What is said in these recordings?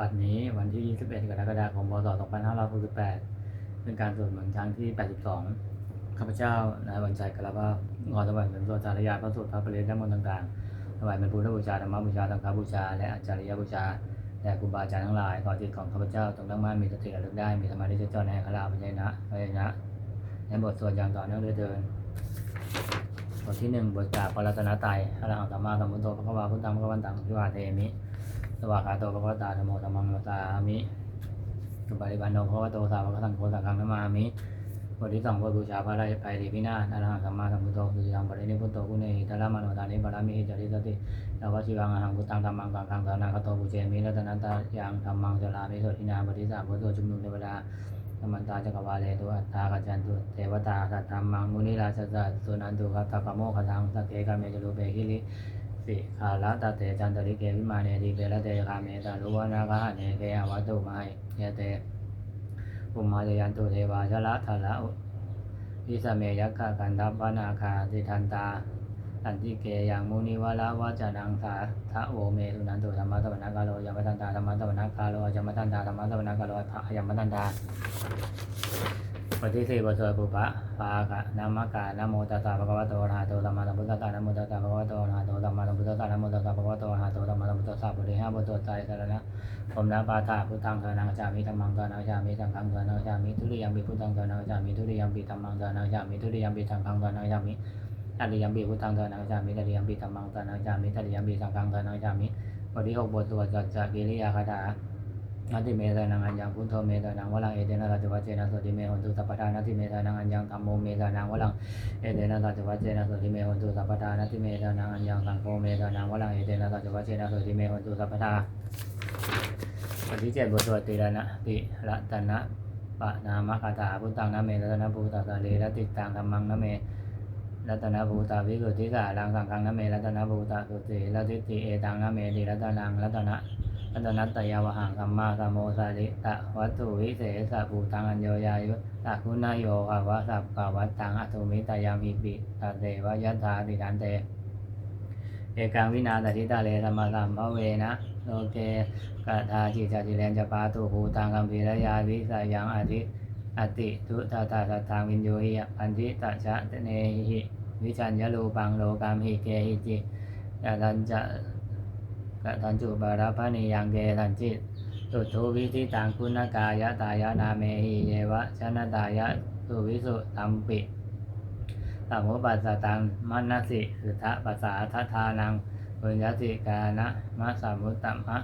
บัดนี้วันที่ 21 กรกฎาคม พศ 2568 เป็นการสวดมนต์ครั้งที่ 82 ข้าพเจ้านายวันชัยกระว่าขอถวายเป็นสวดสารยาพระสูตรพระปริยธรรมนต์ต่างๆถวายเป็นพุทธบูชาธรรมบูชาสังฆบูชา และอาจาริยบูชาแด่ครูบาอาจารย์ทั้งหลายขอจิตของข้าพเจ้าจงตั้งมั่นมีสติระลึกได้ มีสมาธิจดจ่อในขลาพยัญชนะพยัญชนะในบทสวดอย่างต่อเนื่องด้วยเดินบทที่หนึ่งบทจากพระรัตนตรัยอรหังสัมมาสัมพุทโธพระควาพุทธังพระวันตังพิวาเทมิ สวากขาโตพระควตาธโมธรรมังวสามิสุปฏิปันโนพระวโตสาวกสังโฆสังฆังนมามิบทที่สองบทบูชาพระไรไปรีพินาศอรหังสัมมาสัมพุทโธสุจังปรินิพุทโธกุเนหิตระมโนทานิปรามิหิจริสติยาวชิวังอหังพุทธังธรรมังสังฆังสานาคโตปุเจมิรัตนันตายังธรรมังจลามิโสทินาบทที่สามบทโตชุมนุมเทวดาธรรมตาจักรวาเลตุอัตตากัจจันตุเทวตาสัตธรรมังมุนิราชสัตสุนันตุคัตตะปโมขทังสักเกกาเมจรูเปกิริ สิขาลตเตจันตริเกวิมาเนติเปรเตคาเมตาลุวนาคาเนเกอวัตตุมาเยเตปุมาจยันตุเทวาชละทละวิสเมยักขะกันทัพนาคาสิทันตาอันติเกยังมุนิวะละวะจานังสาทะโอเมสุนันตุธรรมะตวนาคาโลยมตันตาธรรมะตวนาคาโลยมตันตาธรรมะตวนาคาโลภะยมตันตา บทที่สี่บทสวดปุปะปากะนามกะนะโมตัสสะภะคะวะโตอะระหะโตสัมมาสัมพุทธัสสะนะโมตัสสะภะคะวะโตอะระหะโตสัมมาสัมพุทธัสสะนะโมตัสสะภะคะวะโตอะระหะโตสัมมาสัมพุทธัสสะบทที่ห้าบทสวดใจสารณะผมนะปาถาพุทธังสารณังจามิธรรมังสารณังจามิสังฆังสารณังจามิทุติยัมปิพุทธังสารณังจามิทุติยัมปิธรรมังสารณังจามิทุติยัมปิสังฆังสารณังจามิตติยัมปิพุทธังสารณังจามิตติยัมปิธรรมังสารณังจามิตติยัมปิสังฆังสารณังจามิบทที่หกบทสวดจัจจกิริยาคาถา นาทิเมตานังอัญญังพุทโธเมตานังวลังเอเตนะสัจวัจเจนะโสติเมหนตุสัพพทานาทิเมตานังอัญญังธัมโมเมตานังวลังเอเตนะสัจวัจเจนะโสติเมหนตุสัพพทานาทิเมตานังอัญญังสังโฆเมตานังวลังเอเตนะสัจวัจเจนะโสติเมหนตุสัพพทาบทที่เจ็ดบทสวดติระนะติระตนะปะนามะคาถาพุทธังนะเมรัตนะภูตสาเลระติตังธรรมังนะเมรัตนภูตาวิกุติสาลังสังฆังนะเมรัตนภูตาสุติระติติเอตังนะเมติรัตนังรัตนะ รัตนัตตยาวหังสัมมาสัมโมสาริตะวัตถุวิเศษสัพพุตังอัญโยยายุตะคุณายโยภาวะสัพพะวัตตังอัตุมิตายามิปิตะเตวยัตถาติทันเต เอกังวินาตทิตาเลธรรมสัมภเวนะโลเกกะทาจิจจิเลนจะปาตุภูตังกัมพีรยาวิสายังอธิอติทุตาตาสัทธาวินโยหิปันธิตะชะเนหิวิจัญญลูปังโลกามหิเกหิจิยะทันจะ กทันจุบาราภณียังเกทันจิตตุทุวิธิตังคุณกายะตายะนาเมหิเยวะชนะตายะสุวิสุตัมปิสัมมุปัสสตังมันนสิสุทะปัสสาทัทานังปุญญสิกานะมะสัมมุตตมะ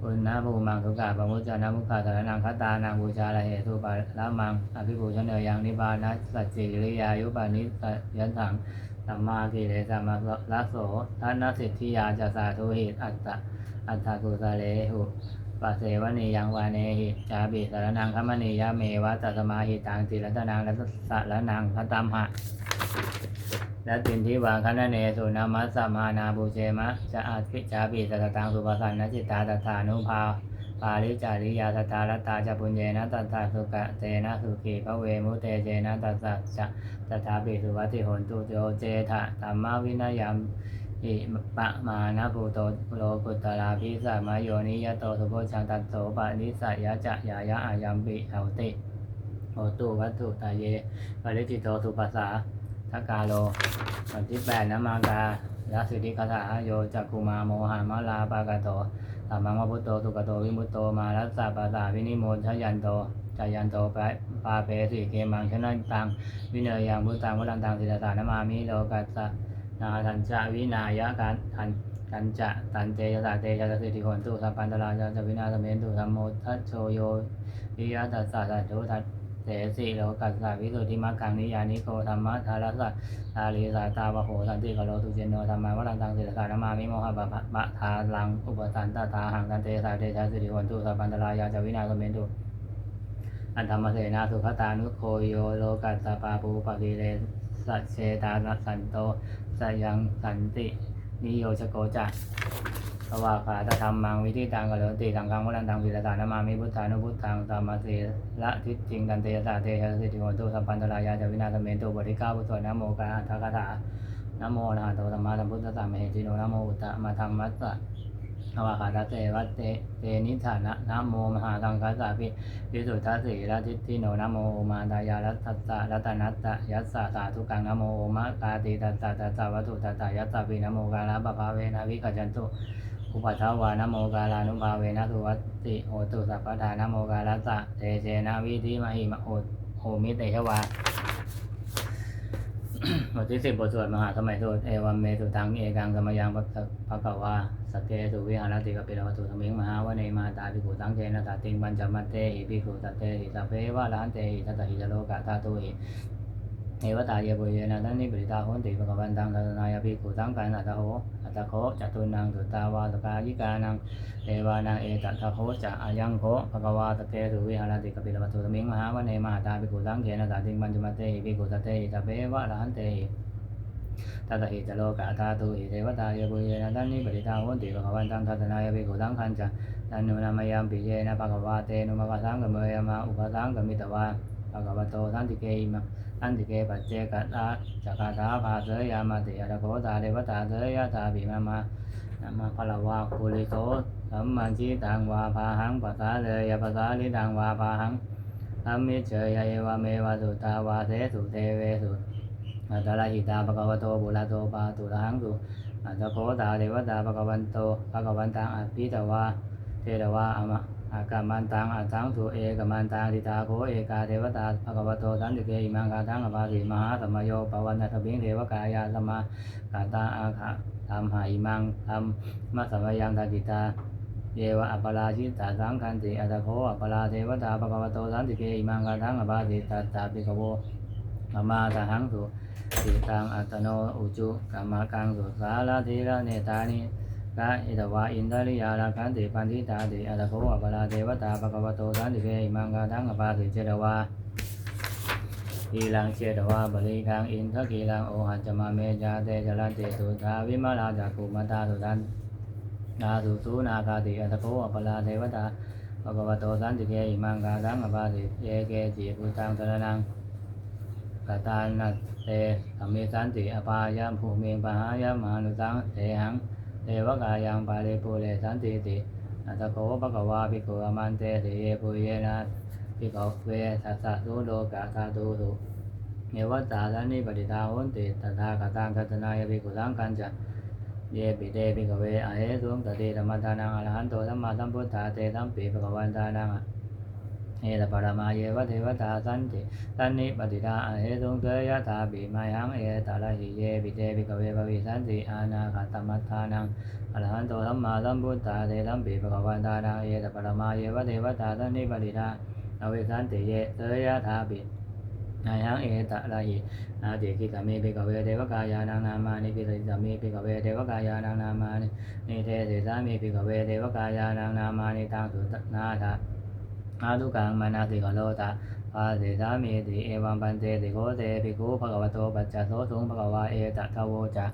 ปุณณภูมังสุกาปมุจจานะมุขะสารนังคตานังบูชาละเหตุปะละมังอภิปูชเนยังนิบานะสัจจิริยายุปานิสยันถัง สัมมากิเลสัมมาละโสท่านนสิทธิยาจะสาธุหิตอัตตะอัตถกุสะเลหุปัสเสวนียังวาเนหิจาบิสารนังคัมมณียะเมวะตัสมาหิตังติรัตนังรัตสะละนังพัตตัมหะและตินทิวาคณเนสุนามัสสมานาบูเชมะจะอาภิจาบิสตตังสุปสันนจิตตาตถานุภา ปาริจาริยาตถาลตาจะปุญเยนะตัสสะสุกะเตนะสุขีพระเวมุเตเจนะตัสสะจะตถาปิสุวัติโหนตุโยเจทะธรรมวินัยยมอิปะมานะภูโตโลกุตลาภิสัมโยนิยโตสุโพชังตัสโสปะนิสัยยะจะยายะอายัมปิเหาติโหตุวัตถุตาเยปริจิตโตสุปัสสาทกาโลวันที่แปดนะมากาลสิทธิคาถาโยจักกุมาโมหามลาปากาโต สัมมังวพุทโตสุกโตวิมุตโตมารัสสะปัสสาวินิโมชยันโตจายันโตปะปาเปสิเกมังชนะตังวิเนยยังพุทธังวรันตังศิลสานามามิโลกัสสะนาทันจาวินายะกันทันกันจะตันเตยสาเตยะสิทธิโหนตุสัพพันตราจะวินาสเมนตุสัมโมทัชโชโยวิยะตัสสะสัจจุทัส เสสิโลกัสสะวิสุทธิมังคังนิยานิโกธรรมะทารสสะทาลีสาตาวะโหสันติกโลตุเจโนธรรมะวรันตังศิลสานามามิโมหะปะปะทาลังอุปสันตตาหังตันเตสาเตชะสิทธิโหนตุสัพพันตรายาจวินาสเมนตุอันธรรมเสนาสุขตานุโคโยโลกัสสปาปูปะกิเลสเชตานัสสันโตสยังสันตินิโยชโกจัก วากขาตธรรมังวิธิตังกะโลติสังฆังวรันตังวิรสานามามิพุทธานุพุทธังสัมมาสีละทิฏฐิงกันเตยสาเตชะสิทธิโหตุสัพพันตรายาจวินาศเมนตุบริก้าพุทโธนะโมกาทักคาถานโมนะโตสัมมาสัมพุทธสสะมเหจิโนนะโมอุตตะมาธรรมัสสะอวคาตเตวัตเตเตนิธานะนะโมมหาสังคัสสะพิพิสุทธัสสีรัทิทิโนนะโมมาตายารัตตะรัตนัตตะยัสสะสาธุกังนะโมอมะตาติตัสสะตัสสะวัตุตัสสะยัสสะปินะโมกาลาปะภาเวนะวิกัจันตุ อุปัฏฐาวานโมกาลานุภาเวนะสุวัตติโหตุสัพพทานโมกาลัสสะเตเจนะวิธิมหิมโอโหมิเตชวาบทที่สิบบทสวดมหาสมัยสวดเอวัมเมสุตังเอกังสมยังปัสสะภะคะวาสเกสุวิหารติกปิลวัตถุสมิงมหาวเนมาตาภิกขุสังเจนะตาติงปัญจมัตเตหิภิกขุตเตหิสัพเพวะลานเตหิทัตตหิจโลกะตาตุหิ เอวตาเยปุเยนะทันนิปริตาโหนติภะควันตังทัตนายภิกขุสังกันอัตโหอัตโคจตุนังสุตาวาสกายิกานังเทวานังเอตัทโคจะอายังโคภควาตเตสุวิหารติกปิลวัตถุสมิงมหาวเนมหาตาภิกขุสังเขนะตาติงปัญจมัตเตหิภิกขุตเตหิสัพเพวะอรหันเตหิตัตหิจโลกาธาตุหิเทวตาเยปุเยนะตันนิปริตาโหนติภควันตังทัตนายภิกขุสังขันจะตันนุนามยามปิเยนะภควาเตนุมะกสังกเมยมาอุปสังกมิตวาภควโตสันติเกอิมะ สันติเกปัจเจกตาจักาตาภาเสยามาติอะรโคตาเทวตาเสยะตาบิมามานะมาพลาวาภูริโสสัมมันจิตังวาพาหังปัสสาเลยยปัสสาลิตังวาพาหังธัมมิเจยเยวเมวะสุตาวาเสสุเทเวสุอัตตะหิตาภะคะวโตบุระโตปาตุระหังสุอัตตะโคตาเทวตาภะคะวันโตภะคะวันตังอภิตวาเทระวาอมะ อากามันตังอัตังสุเอกมันตังทิตาโคเอกาเทวตาภะควโตสันติเกอิมังกาทังอภาสิมหาสมโยปวันนัทบิงเทวกายาสมากาตาอาคะธรรมหาอิมังธรรมมัสมยังตากิตาเยวะอัปปราชิตาสังคันติอัตโคอัปปราเทวตาปะกวโตสันติเกอิมังกาทังอภาสิตัสสะปิกโวอมาตหังสุติตังอัตโนอุจุกรรมกังสุสาลาธีระเนตานิ กะอิตวะอินทริยาลาคันติปันทิตาติอัตโคอัปปราเทวตาปะกวโตสันติเกอิมังกาทังอภาสิเจตวาอีลังเชตวาบริกังอินทกีลังโอหัจจมาเมจาเตจรันเตสุทาวิมาลาจักขุมาตาสุทันนาสุสูนาคาติอัตโคอปลาเทวตาภะคะวโตสันติเกอิมังกาทังอภาสิเยเกจิพุตังสรนังกตานัตเตธรรมิสันติอปายามภูมิปหายามมานุตังเตหัง เทวกายังปาเลปุเรสันติติอัตโคภะคะวาภิกขุอมันเตเตเยปุเยนะภิกขเวทัสสะสุโลกาธาตุสุเนวตาลานิปฏิทาโหนติตถาคตังทัตนายภิกขุสังคัญจะเยปิเตภิกขเวอเหสุงตติธรรมทานังอรหันโตสัมมาสัมพุทธาเตสัมปีภควันตานัง เอตปรมาเยวะเทวตาสันติสันนิปฏิทาอเหสุงเตยะถาปิมายังเอตาลหิเยปิเตภิกเวภวิสันติอานาคตมัทธานังอรหันโตสัมมาสัมพุทธาเตสัมปีภควันตานังเอตปรมาเยวะเทวตาสันนิปฏิทาอเวสันติเยเตยะธาปินายังเอตะระหินาติกิตามิภิกเวเทวกายานังนามานิปิติตามิภิกเวเทวกายานังนามานินิเทสิสามิภิกเวเทวกายานังนามานิตังสุตนาถา อาทุกังมานาสิกโลตาปาสิสามิติเอวังปันเตติโคเตภิกขุภะคะวะโตปัจจโสสุงภะคะวาเอตะทะโวจะ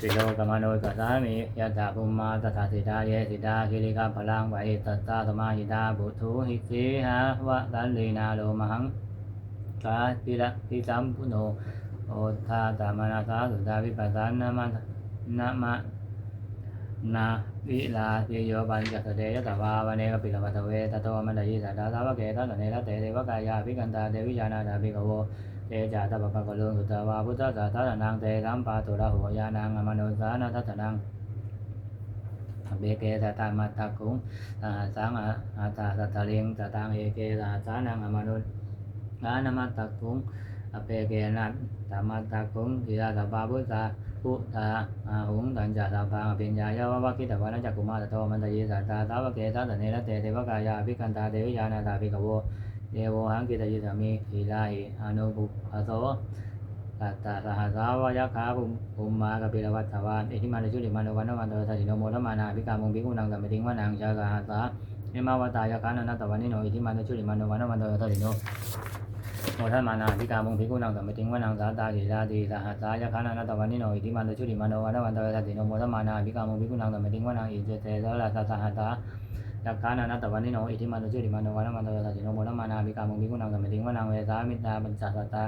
สิโลกมโนกัสสามิยะถาภุมาตถาสิทาเยสิทาคิริกาพลังวะอิตัสสะสมาหิตาบุทุหิสีหาวะตันลีนาโลมหังกาติระติสัมพุโนโอทาตามนาสาสุตาวิปัสสานามันนะมะ นาวิลาติโยปัญจสเดยตวาวเนกปิลวัตเวตโตมันดยิสัตตาสาวเกตัสเนรเตเทวกายาภิกันตาเดวิญาณาดาภิกโวเตจาตปปะกะลุงสุตวาพุทธสาธารนังเตสัมปาตุระโหยานังอมโนสานาทัตนังเบเกตตามัตตะคุงสหสังอาตาสัตตลิงตตังเอเกสหสานังอมโนสานามัตตะคุงอเปเกนัตตามัตตะคุงทิราสปาพุทธา พุทธาอาหุงตัญจาสาพังปิญญายาวะวะคิตวานะจักกุมาตโตมันตยิสัตตาสาวเกตัสเนรเตเทวกายาภิกันตาเดวิญาณาตาภิกขโวเยโวหังกิตยิสามิทีลาหิอนุบุภโสตัตตาสหสาวายคาภุมภุมมากปิลวัตถวานอิทิมานุชุติมานุวันนวันโตสัจจิโนโมทมานาภิกามุงภิกขุนังสัมมิติงวานังชากาหาสาเนมาวตายาคานันตวันนิโนอิทิมานุชุติมานุวันนวันโตสัจจิโน โมทมานาภิกามุงภิกุนังสัมมิติงวานังสาตากิลาติสหัสสายาคานันตวันนิโนอิทิมานุชุติมานุวันนวันโตสัจจิโนโมทมานาภิกามุงภิกุนังสัมมิติงวานังอิเจเตสละสสหัตตายักขานานาตวันนิโนอิทิมานุจุติมานุวันมันโตสัจจิโนโมนะมานาภิกามุงภิกุนังสัมมิติงวานังเวสามิตาปัญจสัตตา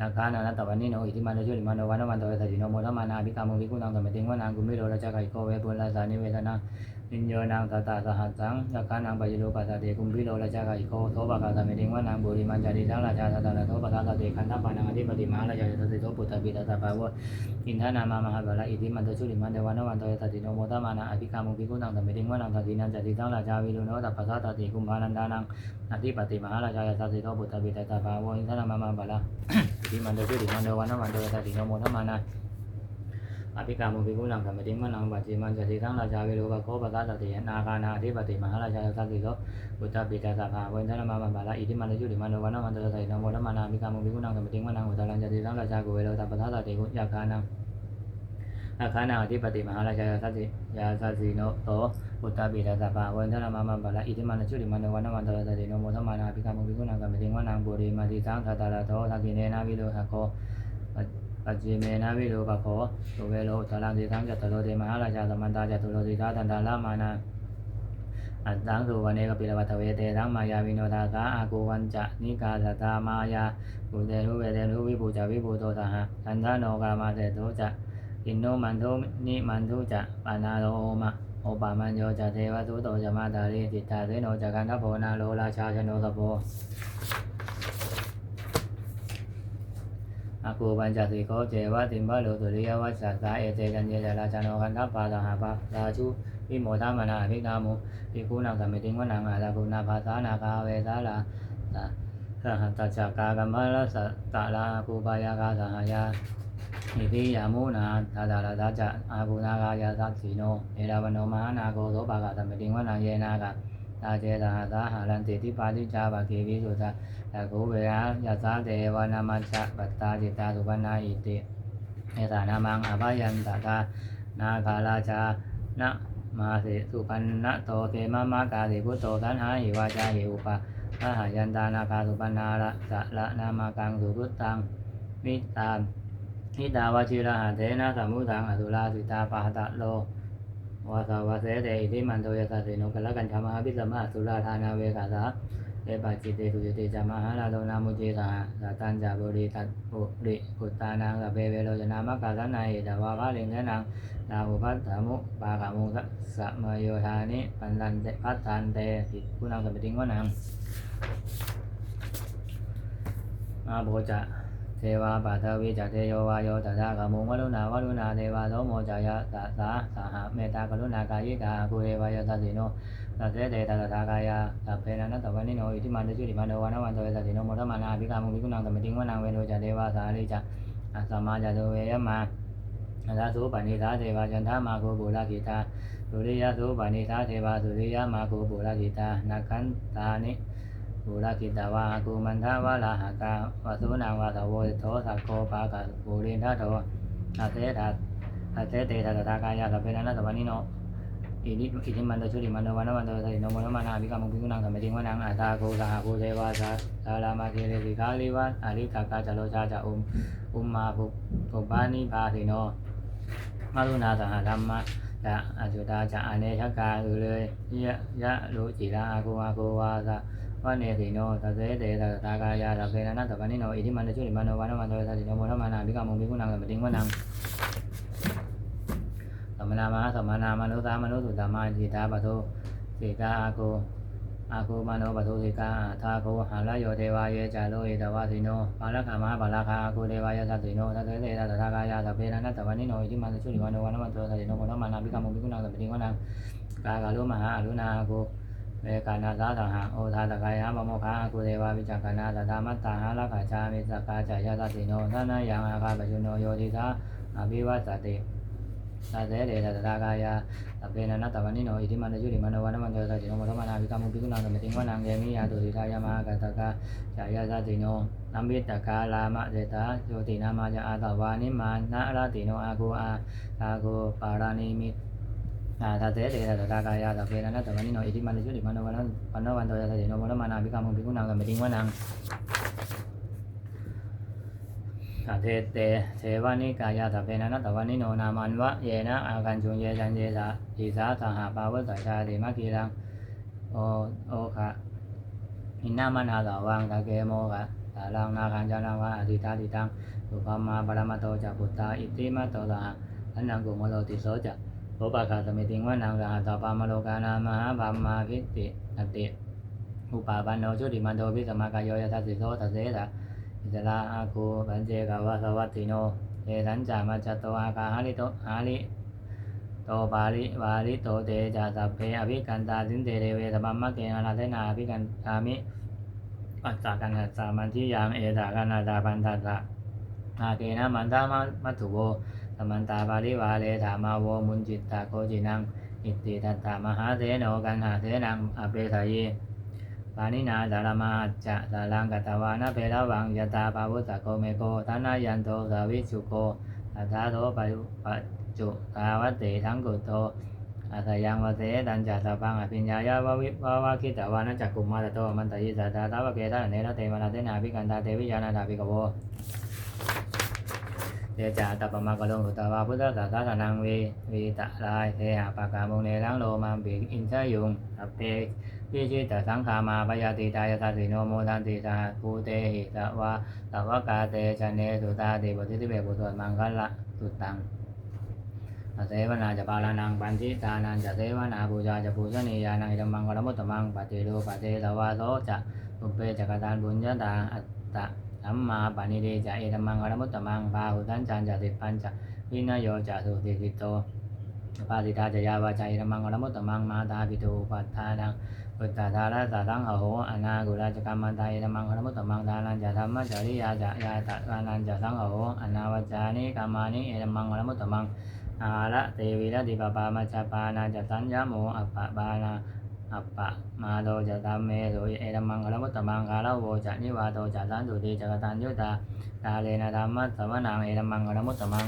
นาคานานัตตวันนิโนอิทิมันโดชุลิมันโดวันวันโตยสัจิโนโมทมานาภิกามุภิกุนังสมติงวานังกุมิโรราชกายโกเวปุลาสานิเวทนา นิโยนางตาตาสหัสสังนาคานังปัจจุโลปัสสะเตกุมพิโรราชกายโกโทปะกาสมิติงวานังบุริมันจาริสังราชาตตาโทปะกาสเตคันธปานังอธิปติมหาราชาตติโทปุตตะปิตาตาภาวะอินทานามามหาบาลอิทิมันโดชุลิมันโดวันวันโตยสัจิโนโมทมานาอภิกามุภิกุนังสมติงวานังสัจินันจติสังราชาวิรุโนตัปปะสะตติกุมภานันดานังอธิปติมหาราชายาสัสสิโตบุตรบิดาตาภาวะอินทานามามหาบาลอิติมันโดชุติมันโดวันนวันโดสัสสิโนโมทมานา อภิกามุภิกุลังธรรมติมนังปัจจิมันจติทั้งราชาวิโรภโคปะกาสตินาคานาธิปติมหาราชาสัสสิโตบุตรบิดาตาภาวะอินทนามามาบาลาอิติมันโดชุติมันโดวันนวันโดสัสสิโนโมทมานาอภิกามุภิกุลังธรรมติมันังอุตรังจติทั้งราชากุเวโรตัปปะทาสติกุยาคานังอาคานาอธิปติมหาราชาสัสสิยาสัสสิโนโตปุตตาปิตาสัพพะวันทนามามาบาลาอิทิมันชุติมันวันนวันตระสติโนโมทมานาภิกามุภิกุณังกัมมิติงวานังปุริมาติสังทัตตาลาโตทักขิเนนาวิโลหะโค ปัจจิเมนาวิโลภะโคตุเวโลตลังติสังจัตตโลเตมหาราชาสมันตาจัตุโลติสาตันตาลามานาอัตตังสุวันเนกปิลวัตเวเตทังมายาวิโนทาสาอากูวันจะนิกาสตามายาปุเตนุเวเตนุวิปูจาวิปูโตสหะอันทโนกามาเตโตจะอินโนมันทุนิมันทุจะปานาโลมะโอปามันโยจะเทวทุโตจะมาตาลีจิตตาเสโนจะกันทโพนาโลราชาชโนสโพ อากูปัญจสิโคเจวะติมบะโลตุริยวะสัสสาเอเตกันเยจาราฉันโนกันทัพพาตหาปาราชุวิโมทามนาภิกามุภิกขุนังสัมมิติงวะนังอาตากุณาภาษานาคาเวสาลาสหัตจักกากัมะละสตะลาคูปายากาสหายาอิพิยามุนาทาดาลาตาจะอากูนากายาสัตสีโนเอราวโนมหานาโกโสปากาสัมมิติงวะนังเยนากา ตาเจตหาตาหารันติทิปาทิจาบาคีวิสุตาตะกูเวหายาสาเทวนามัชะปัตตาจิตาสุปนาอิติเอตานามังอาภายันตตานาคาราชานะมาสิสุปันนะโตเตมะมะกาสิพุทโตสันหาหิวาจาหิอุปะพระหายันตานาคาสุปันนาละสะละนามากังสุพุตตังมิตามนิตาวชิระหาเทนะสัมุทังอสุราสิตาปะหตะโล วาสาวาเสเตอิทิมันโตยสัสสิโนกะละกัญชามาพิสมะสุราธานาเวกาสาเอปาจิตเตสุจิเตจามหาลาโลนามุจิสหะสัตัญจาบุริตัตปุริกุตานังสเปเวโรจนามะกาสนาเอตวาภาลิงเทนังลาหุพัสสามุปากามุสสะมโยธานิปันตันเตพัสสันเตสิกุนังสมติงวนังมาโบจะ เทวาปัทวิจักเทโยวาโยตถากมุงวรุณาวรุณาเทวาโสโมจายะตสาสหเมตตากรุณากายิกาภูเรวายสัสสิโนตัสเสเตตัสสากายาสัพเพนันตวันนิโนอิทิมันตุจุติมันโนวันวันโตสัสสิโนโมทมานาภิกามุภิกุนังสมติงวนังเวโนจะเทวาสาลิจะอัสสมาจตุเวยมาอัสสุปณิสาเทวาจันทามาโกบุรากิตาสุริยะสุปณิสาเทวาสุริยะมาโกบุรากิตานักขันตานิ บุรกิตวากุมันทวาลาหากาวสุนังวาสโวโทสักโคปากาบุรินทโทอาเสตัสอาเสเตตัสตากายาสัพเพนันตวันนิโนอินิอิทิมันโตชุติมันโตวันวันโตสัยโนมโนมานาภิกามุภิกุนังสัมปติงวนังอาตาโกสหโกเทวาสาสารามาเทเรสิกาลิวัตอาริกากาจโลชาจะอุมอุมมาภุภุปานิพาสิโนมารุณาสหธรรมะจะอจุตาจะอเนชกาอือเลยยะยะรุจิราอากูอากูวาสะ วันเนติโนตัสเสเตตัสตากายาสัพเพนันตปานิโนอิทิมันชุติมันโนวันวันโตสัสสิโนโมทมานาภิกามุภิกุนังสัมปติงวนังสัมมนามาสัมมนามนุสามนุสุตตมาจิตาปะโทสิกาอาโกอาโกมโนปะโทสิกาอาทาโกหาลโยเทวายเจาโลเอตวาสิโนปาลคามาปาลคาอาโกเทวายสัสสิโนตัสเสเตตัสตากายาสัพเพนันตปานิโนอิทิมันชุติมันโนวันวันโตสัสสิโนโมทมานาภิกาตหาโกเวกานาสาสหโอทาตกายะมโมคากุเทวาวิจักขณาตถามัตตาหาลักขาชามิสกกาจายาตสิโนทานายังอาคาปจุโนโยติสาอภิวัสติสัสเสเดตัตากายาสัพเพนันตวันนิโนอิทิมันจุติมันโนวันมันโตติโนโมทมานาภิกามุภิกุนังสมติงวนังเยมิยาตุสิทายามากัตตกาจายาสิโนนัมบิตกาลามะเจตาโยตินามาจาอาตวานิมานะราติโนอากูอาอากูปารานิมิအာ သာသေတေကသာကာယသာပေနနသမဏိနောဣတိမန္တယုတိမန္တဝနပနောဝန္တောယသေနောမောလမနာဘိကမံဘိကုဏံကမတိဝနံသာသေတေသေဝနိကာယသာပေနနတဝနိနောနာမန္ဝယေနအာကံဇုံယေဇံယေသာဒီသာသဟပါဝတ္တသာတိမကိလံဩဩခဣနမနာသာဝံတကေမောကသာလောင်နာခံကြနာဝါအတိတာတိတံဘုဗ္ဗမပါရမတောဇာဘုတ္တာဣတိမတောသာအနံကိုမောလောတိသောဇာ โตตาอันนังกุมโลติโสจะโอปะคาสมิติงวนังกาตาปามโลกานามหาภามาคิติอติอุปาปันโนชุติมันโตวิสมากายโยยทัสสิโสทัสเสตาอิสระอาคูปัญเจกาวาสวัตติโนเอสัญจามัจจโตอาคาหาริโตหาริโตปาริวาริโตเตจาสัพเพอภิกันตาสินเตเรเวสมัมมะเกนาลาเทนาอภิกันตามิปัจจากันหัสสามันทิยังเอตากันนาตาปันทัสสะอาเกนะมันตามามัตถุโว สมันตาปาริวาเลธามาโวมุนจิตตาโคจินัง อิตติทัตตามหาเทโนกันหาเทนังอเปสายปานินาดารมาจะสารังกัตวานะเพลวังยตาปาวุตตะโกเมโกทานายันโตสาวิสุโกอัฏฐาโทปะปจุตาวัตติทั้งกุโตอาสยังวเสตันจัสสะพังอภิญญายาววิวาวาคิตวานะจักกุมมาตโตมันตยิสัตตาตาวะเกตาเนนะเตมนาเตนาภิกันตาเตวิยานาตาภิกโว เดจาตัปมากะลงสุตวาพุทธศาสนังวีวีตะลายเทหะปากามุงเนรังโลมาบิอินชยุงอัปเปวิชิตสังขามาปยาติตายสัสสิโนโมทันติสาภูเตหิสวะสวกาเตชเนสุตาติบุติติเบปุตตมังคัละสุตังเสวนาจะปาลานังปันทิตานันจะเสวนาบูชาจะปูชนียานังอิดมังกรมุตตมังปฏิรูปฏิสวาโสจะอุเปจักตานบุญญาตาอัตตะ สัมมาปณิเดจะอิดมังกรมุตตมังปาหุตันจันจะสิปันจะวินโยจะสุติกิโตปาติตาจะยาวาจาอิดมังกรมุตตมังมาตาปิตูปัฏฐานังปุตตาธาราสาตังอโหอนากุราจกรรมันตาอิดมังกรมุตตมังทานันจะธรรมจริยาจะยาตะทานันจะสังอโหอนาวจานิกามานิเอิดมังกรมุตตมังอาละเตวิระดิปปามาจาปานาจะสัญญาโมอัปปะบานา อัปปะมาโดจะตัมเมโสเอรัมังคลมุตตมังคาลโวจะนิวาโตจะสันตุติจักตันยุตาตาเลนะธรรมะสวนังเอรัมังคลมุตตมัง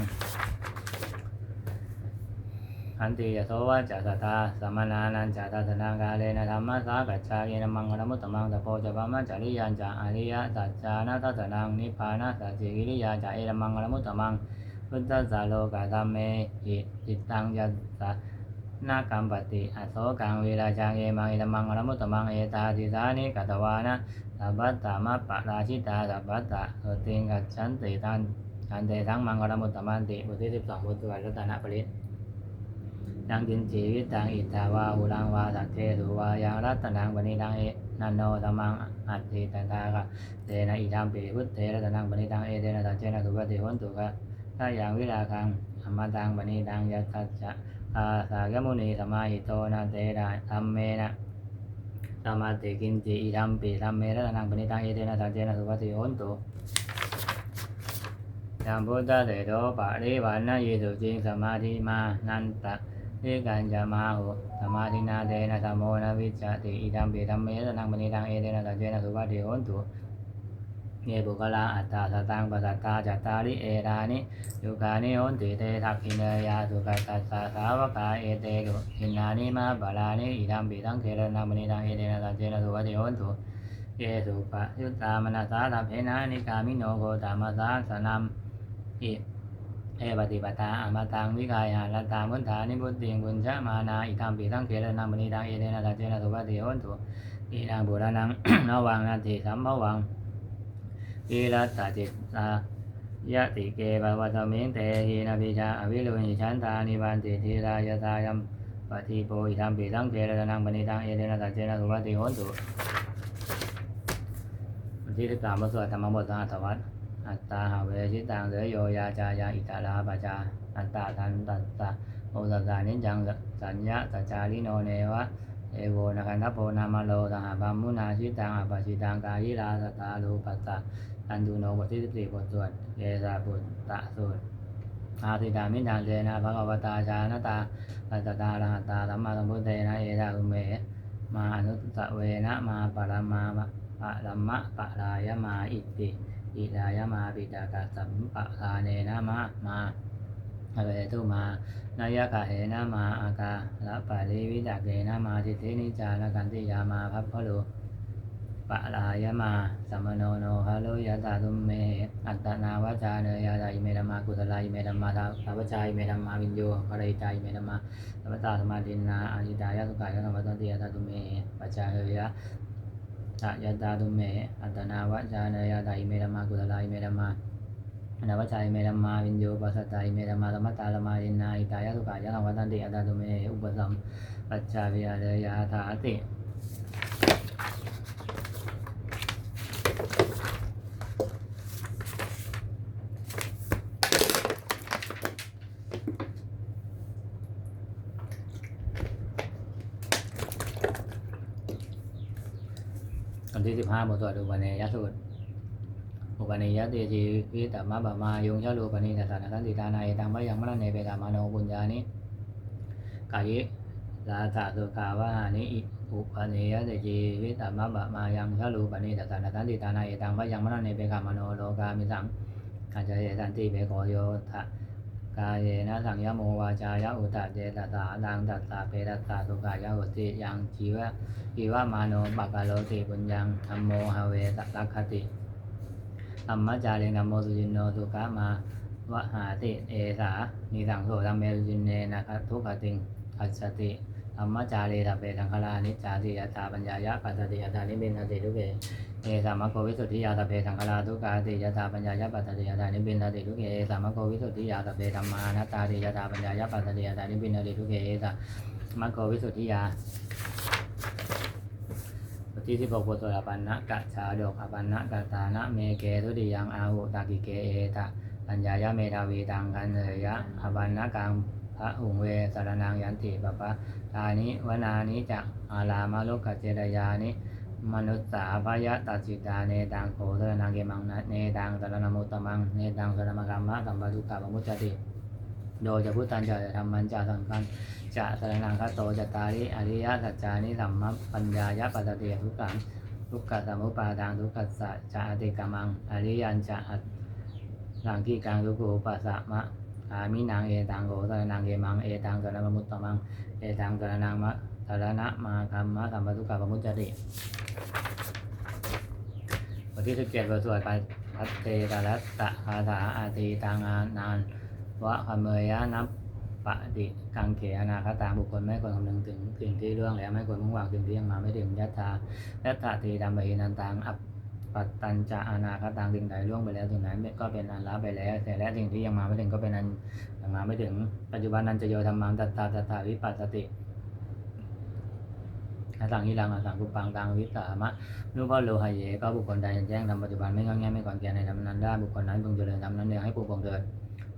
อันติยโสวะจะสตาสมนานันจะตัสนากาเลนะธรรมะสากัจจาเอรัมังคลมุตตมังตะโพจะปามะจริยันจะอริยสัจจานาทัสนังนิพพานะสัจจิกิริยาจะเอรัมังคลมุตตมังพุทธสาโลกาธรรมเมหิจิตตังยัสสะ นากัมปติอโศกังเวราจังเอมังเอตมังอรมุตตมังเอตาทิสานิกัตวานะสัพพตตามะปะราชิตาสัพพตตะโสติงกัจฉันติทันอันเตทั้งมังอรมุตตมันติบทที่สิบสองบทสวดรัตนปริตยังจินจีวิตังอิทาวาอุรังวาสัตเทสุวายังรัตนังปณิตังเอนันโนธรรมังอัตติตันทากะเตนะอิทัมปิพุทเทรัตนังปณิตังเอเตนะตัจเจนะสุปฏิหุนตุกะถ้าอย่างวิราคังธรรมตังปณิตังยัตถะ อาสากมุนีสมาหิโตนาเตระธรรมเมนะสมาติกินจิอิธรรมปิธรรมเมระนังปณิตังเอเตนะสัจเจนะสุปฏิโหนตุยามพุทธเถโตปะริวันนะเยสุจิงสมาธิมานันตะเอกันจะมาหุสมาธินาเตนะสมโมนะวิจจติอิธรรมปิธรรมเมระนังปณิตังเอเตนะสัจเจนะสุปฏิโหนตุ เยบุคลาอัตตาสตังปัสสตาจัตตาริเอรานิยุกานิโหนติเตทักขินยาสุกัสสัสสะสาวกาเอเตกุหินานิมาบาลานิอิดัมปิตังเครนังมณีตังเอเตนะสัจเจนะสุวัติโหนตุเยสุปะยุตตามนัสสาทัพเพนะนิกามิโนโกตามาสาสนัมอิเอปฏิปทาอมตังวิกายาลัตตามุนฐานิบุตติงบุญชะมานาอิทัมปิตังเครนังมณีตังเอเตนะสัจเจนะสุวัติโหนตุอิรังบุรานังนวังนาทิสัมภวัง วิรัตตจิตตายะติเกภวตมิงเตหินาปิชาอวิรุหิชันตานิวันติทีรายตายัมปฏิโปอิธัมปิสังเกรนังปณิตังเอเดนะสัจเจนะสุวัติโหนตุวันที่สิบสามบทสวดธรรมบทสหัสวัตอัตตาหาเวชิตังเสยโยยาจายาอิตาลาปจาอัตตาทันตัสสะโอสัสสานิจังสัญญาสัจจาริโนเนวะเอโวนะคันทัพโพนามาโลสหบามุนาชิตังอปชิตังกายิลาสตาลูปัสสะ อันดูโนบทที่สิบสี่บทสวดเยสาบุตตะสูตรอาติดามิดังเจนะภะคะวตาชาณตาปัสตาระหตาสัมมาสัมพุทเทนะเอตาอุเมมาอนุตตะเวนะมาปรมาปะรัมมะปะรายมาอิติอิรายมาปิตากะสัมปะทาเนนะมะมาอเวทุมานายกะเหนะมาอากาละปะริวิตาเกนะมาทิเทนิจานกันติยามาพัพพะโล ปะลายมาสัมมโนโนฮะโลยะตาตุมเม อัตนาวจาเนยาตาอิเมธรรมากุสลาอิเมธรรมาทาสาวจาอิเมธรรมาวินโยภริจาอิเมธรรมาสัมปตาสมาดินนาอานิตายะสุขายะธรรมตันติยะตาตุเมปัจจาเฮยะตะยตาตุเม อัตนาวจาเนยาตาอิเมธรรมากุตลาอิเมธรรมาอนาวจาอิเมรมาวินโยปัสสตาอิเมรมาธรรมตาลมาอินนาอิตายะสุขายะสังวัตันติอัตาตุเม อุปสัมปัจจาวิยาเดยาถาติาบทสวดอุปเนยสูตรอุปเนยติจีวิตมะบะมายุงชะลูปนิทัสสะนันติตานัยตังพยังมะเนเปกามโนปุญญานิกายิลาสะสุขาวานิอิอุปเนยติจีวิตมะบะมายังชะลูปนิทัสสะนันติตานัยตังพยังมะเนเปกามโนโลกามิสังกัจเยสันติเปโกโยทะ กายเยนะสังยโมวาจายะอุตตะเจตตาดังตัสสะเปตัสสะสุขายะอุติยังจีวะอีวามาโนปกาโลติปุญญังธรรมโมหเวตลักขติธรรมจารินัมโมสุจินโนสุขามาวะหาติเอสานิสังโสธรรมเมสุจินเนนะคทุกขติงอัจฉติธรรมจารีตเปสังฆลานิจาติยตาปัญญายะปัสสติยตานิเบินติทุเก เอสามะโกวิสุทธิยาตเปสังฆลาทุกาติยตาปัญญายปัสสติยตานิบินติทุเกเอสามะโกวิสุทธิยาตเปธรรมานัตตาติยตาปัญญายปัสสติยตานิบินติทุเกเอสามะโกวิสุทธิยาบทที่สิบหกบทสวดอปันนะกะชาดกอปันนะกะตานะเมเกทุติยังอาหุตากิเกเอตะปัญญายะเมทาวีตังกันเนยะอปันนะกังพระหุงเวสารนังยันติปะปะตานิวนานิจักอาลามาลุกขเจรยานิ มนุสสาพยะตัสสิตาเนตังโคเทนังเกมังนะเนตังสารนมุตมังเนตังสารมกรรมะสัมปะทุกขะปมุจจติโดยจะพุทธันจะธรรมันจะสังคันจะสรนังคโตจตาริอริยสัจจานิสัมมปัญญายะปัสสติทุกขังทุกขสมุปาทางทุกขสัจจะอติกามังอริยันจะอัตสังคีกังทุกขุปัสสะมะอามินังเอตังโกสรนังเอมังเอตังสรณมุตตมังเอตังสรนังมะ สรณะมาคัมมะสัมปทุกขปมุจจติบทที่สิบเจ็ดบทสวดไปพัตเตตะรัตตะคาถาอาทีตังานานวะคเมยะนับปฏิกังเขอนาคตาบุคคลไม่ควรคำนึงถึงสิ่งที่เรื่องแล้วไม่ควรมุ่งหวังสิ่งที่ยังมาไม่ถึงยัตถายัตถาทีดำไปนันตังอัปปัตตัญจะอนาคตังสิ่งใดล่วงไปแล้วสิ่งนั้นก็เป็นอันละไปแล้ว แต่และสิ่งที่ยังมาไม่ถึงก็เป็นอันยังมาไม่ถึงปัจจุบันนันจะโยธรรมังตัตตาตัตตาวิปัสสติ อาสังหิรังอาสังกุปังตังวิสามะนุภาโลหะเยก็บุคคลใดแจ้งทำปัจจุบันไม่งอแงไม่ก่อนแก่ในธรรมนั้นได้บุคคลนั้นพึงเจริญธรรมนั้นเดียวให้ปลูกปงเกิด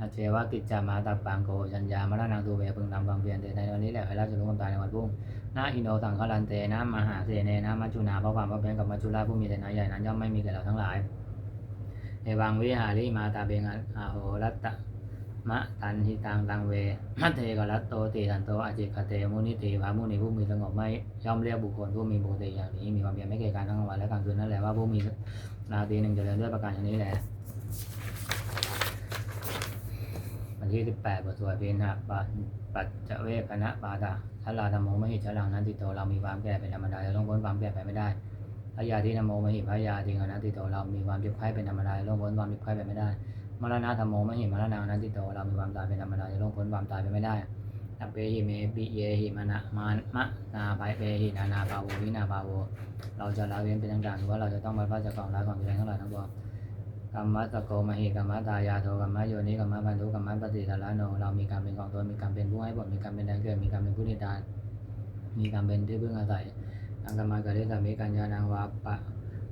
อาเจวะกิจจามาตาปังโกจัญญามรณังตูเวพึงทำความเพียรในวันนี้แหละเวลาจะรู้ความตายในวันพรุ่งนาอินโนสังฆลันเตนะมหาเสเนนะมัจจุนาเพราะความพระเพียรกับมัจจุราผู้มีแต่นาใหญ่นั้นย่อมไม่มีแก่เราทั้งหลายเอวังวิหาริมาตาเบงอาโหรัตต มะตันหิตังตังเวมัตเทกรัตโตติทันโตอาจิกเตมุนิติพามุนิผู้มีสงบไม่ย่อมเรียกบุคคลผู้มีปกติอย่างนี้ มีความเพียรไม่เกี่ยการทั้งวันและกลางคืนนั่นแหละว่าผู้มีราตรีหนึ่งเจริญด้วยประการอย่างนี้แหละวันที่18บแปดบทสวดเพนหะปัจปัจเจเวคณะปาตะทัลลาธรรมโมมหิชลังนั้นติโตเรามีความแก่เป็นธรรมดาจะล่วงพ้นความแก่ไปไม่ได้พระยาธินโมมหิพระยาธิงอนันติโตเรามีความเจ็บไข้เป็นธรรมดาจะล่วงพ้นความเจ็บไข้ไปไม่ได้ มรณะธรรมโมมหิมรณะนันติโตเรามีความตายเป็นธรรมดาจะล่วงพ้นความตายไปไม่ได้อัเปหิเมปิเยหิมนะมานมะนาภายเปหินานาภาโววินาภาโวเราจะละเว้นเป็นต่างๆหรือว่าเราจะต้องมาพระจากกองละของแรงทั้งหลายทั้งปวงกรรมะสโกมหิกรรมะตายาโทกรรมะโยนิกรรมะพันธุกรรมะปฏิทาระโนเรามีกรรมเป็นของตนมีกรรมเป็นผู้ให้ผลมีกรรมเป็นแดนเกิดมีกรรมเป็นผู้นิดานมีกรรมเป็นที่พึ่งอาศัยอังกรรมากริสามิกัญญาณังวาปะ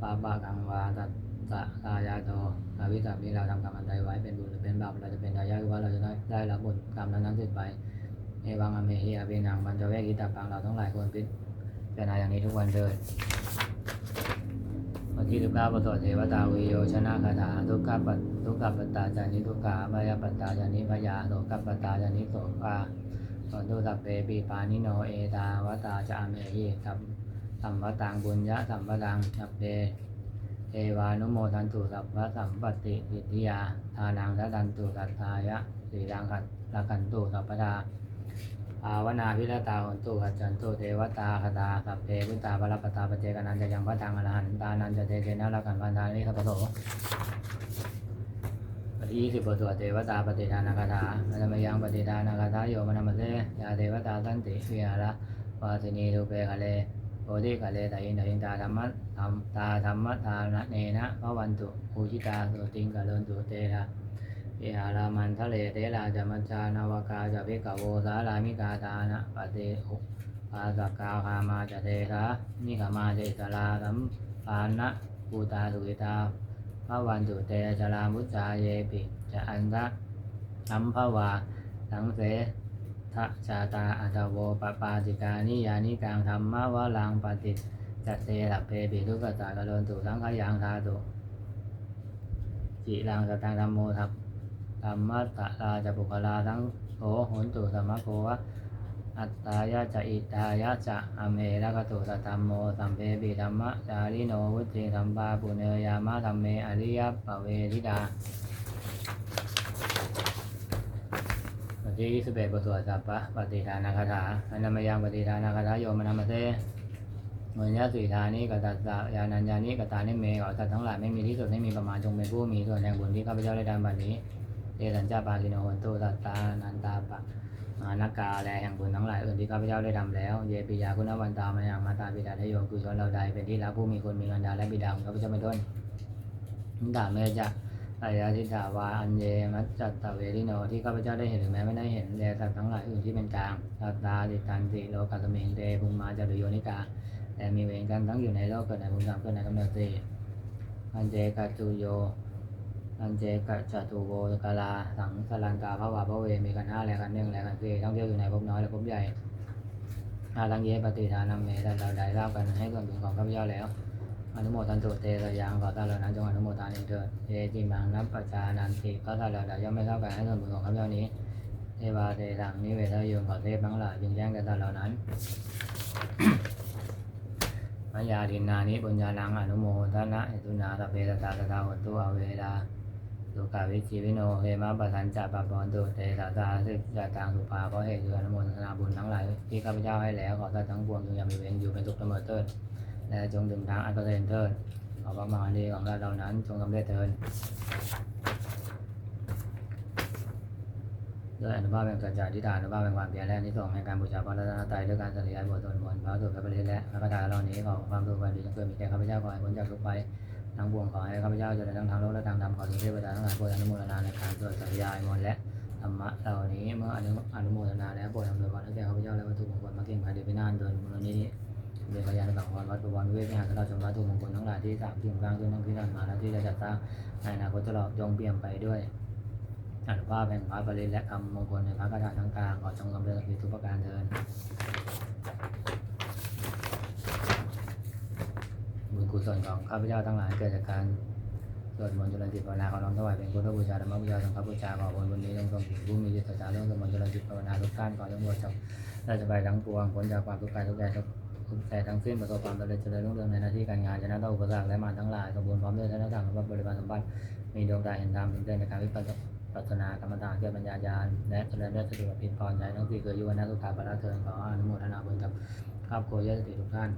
ปาปะกังวาตั สสะตายาโทอาวิสามีเราทำกรรมอันใดไว้เป็นบุญหรือเป็นบาปเราจะเป็นทายาทหรือว่าเราจะได้ได้รับผลกรรมนั้นๆสิ้นไปเอวังอเมหิอาเวนังบันเจเวกิตาปังเราทั้งหลายควรพิจารณาอย่างนี้ทุกวันเถิดวันที่สิบเก้าประสเทวตาวิโยชนะคาถาทุกขปัตทุกขปัตตาจานิทุกขาพยาปัตตาจานิพยาโสกปัตตาจานิโสกาสอนตุสัพเพปีปานิโนเอตาวตาจาเมหิสัมสัมวตังบุญญะสัมปตังสัพเพ เทวานุโมทันตุสัพพะสัมปติวิทยา ทานังทัตันตุสัทธายะสีรังขันละขันตุสัพพดาภาวนาพิรตาหนตุขจันตุเทวตาคตาสัพเพพุตตาบรปตาปเจกนันจะยังพระทางอรหันตานันจะเตเจนะละกันพันธานิสัพพโสปฏิสิบบทสวเทวตาปฏิทานาคาถาธรรมยังปฏิทานาคาถาโยมนามเสยาเทวตาสันติวิหาระวาสินีรูเปคะเล โอทิกะเลตาอินตาอินตาธรรมะธรรมตาธรรมะทานะเนนะพระวันตุภูชิตาสุติงกะเลนตุเตระวิหารามันทะเลเตราจามัจจานาวกาจะพิกะโวสารามิกาทานะปะเตอุปาสกาคามาจะเทระนิกามาเจตราสัมปานะปูตาสุกิตาพระวันตุเตจรามุจจาเยปิจะอันทะสัมภวาสังเส ทะชาตาอัตโวปปาติกานิยานิกังธรรมะวะลังปฏิจัตเตระเพปิทุกตากะโลนตุสังขยังทาตุจิรังสตังธรรมโมทัพธรรมะตะลาจะปุคลาทั้งโหโหนตุสมะโกวะอัตตายะจะอิตายะจะอเมระกตุสธรรมโมสัมเพปิธรรมะจาริโนวุติธรรมปาปุเนยามะธรรมเมอริยปเวทิดา วันที่21บทสวดสัพพะปฏิทานาคาถาอนามยังปฏิทานาคาถาโยมนามเตเมญญาสีทานิกตัสสะยานัญญานิกตานิเมขอสัตว์ทั้งหลายไม่มีที่สุดไม่มีประมาณจงเป็นผู้มีส่วนแห่งบุญที่ข้าพเจ้าได้ทำบัดนี้เตสัญจาปากิโนโหนตุตัตตานันตาปะมานกาแลแห่งบุญทั้งหลายอื่นที่ข้าพเจ้าได้ทำแล้ว เยปิยาคุณวันตามาย่างมาตาบิดาทโยมกุศลเราใดเป็นที่รักผู้มีคุณมีกันดาและบิดาของข้าพเจ้าเป็นต้นนิดาเมจะ อายาทิตาวาอันเยมัจจตเวริโนที่ข้าพเจ้าได้เห็นหรือแม้ไม่ได้เห็นแลสัตว์ทั้งหลายอื่นที่เป็นกลางตัตาดิตันติโลกัสเมงเตภูมิมาจารุโยนิกาแต่มีเวรกันทั้งอยู่ในโลกเกิดในภูมิธรรมเกิดในกำเนิดสี่อันเจกัจุโยอันเจกัจจตุโวกาลาสังสลันกาภวาภเวมีกันห้าแลกันหนึ่งแลกันสี่ท่องเที่ยวอยู่ในภพน้อยและภพใหญ่อาลังเยปฏิทานัมเมแต่เราได้ทราบกันให้ส่วนบุญของข้าพเจ้าแล้ว อนุโมทันตุเตระยังขอท่านเหล่านั้นจงอนุโมทนาเถิดเยจิมังนับประชานันติก็ท่านเหล่าใดย่อมไม่เท่ากันให้ส่วนบุญของข้าพเจ้านี้เทวาเตสังนิเวทโยมขอเทพทั้งหลายจึงแจ้งแก่ท่านเหล่านั้นมัญญาดินนานิปุญญานังอนุโมทนะเหตุนาตะเปตตาตตาหตุอเวลาสุขาวิจิวิโนเฮมะปัสันจะปะปอนตุเตสาสาสิจาตังสุภาเพราะเหตุคืออนุโมทนาบุญทั้งหลายที่ข้าพเจ้าให้แล้วขอท่านทั้งปวงจงอย่ามีเวรอยู่เป็นสุขเสมอเถิด และจงถึงทางอันเกษมเถิดขอพระมหาดีของเราเหล่านั้นจงสำเร็จเถิดด้วยอนุภาพแห่งสัจจะที่ฐานอนุภาพแห่งความเพียรและนิสงส์แห่งการบูชาพระรัตนตรัยด้วยการสริยายบทสวดมนต์พระสุตพระปริและพระคาถาเหล่านี้ขอความสุขความดีจงเกิดมีแก่ข้าพเจ้าขอให้พ้นจากทุกภัยทั้งปวงขอให้ข้าพเจ้าเจริญทั้งทางโลกและทางธรรมขอถึงเทวดาทั้งหลายโปรดอนุโมทนาในการสวดสริยายมนต์และธรรมะเหล่านี้เมื่ออนุอนุโมทนาแล้วโปรดอำนวยพรให้แก่ข้าพเจ้าและวัตถุมงคลมาเก่งภายในพินานโดยมูลนิธิ เดชพยานสังวรวัดประวันเวทวิหารตลอดจนวัตถุมงคลทั้งหลายที่สามสิ่งสร้างขึ้นทั้งที่ผ่านมาและที่จะจัดสร้างในอนาคตตลอดจงเปี่ยมไปด้วยอนุภาพแห่งพระบริและคำมงคลในพระคาถาทั้งกลางขอจงกำเริบมีทุกประการเทินบุญกุศลของข้าพเจ้าทั้งหลายเกิดจากการสวดมนต์จริญจิตภาวนาขอน้อมถวายเป็นพุทธบูชาธรรมบูชาสังฆบูชาขอผลบุญนี้จงส่งถึงผู้มีจิตศรัทธาเรื่องสวดมนต์จริญจิตภาวนาทุกท่านขอจงบวชจากราชบายทั้งปวงพ้นจากความทุกข์กายทุกข์ใจทุก แต่ทั้งสิ้นประสบความสำเร็จเจริญรุ่งเรืองในหน้าที่การงานชนะต่ออุปสรรคและมาทั้งหลายสมบูรณ์พร้อมด้วยธนธรรมสมบัติบริบาลสมบัติมีดวงตาเห็นธรรมถึงเดินในการวิปัสสนากรรมฐานเกิดปัญญาญาณและเจริญได้สะดวกพิพรใจทั้งสี่เกิดยุวนาสุขาบาระเทินขออนุโมทนาบุญกับครอบครัวญาติทุกท่าน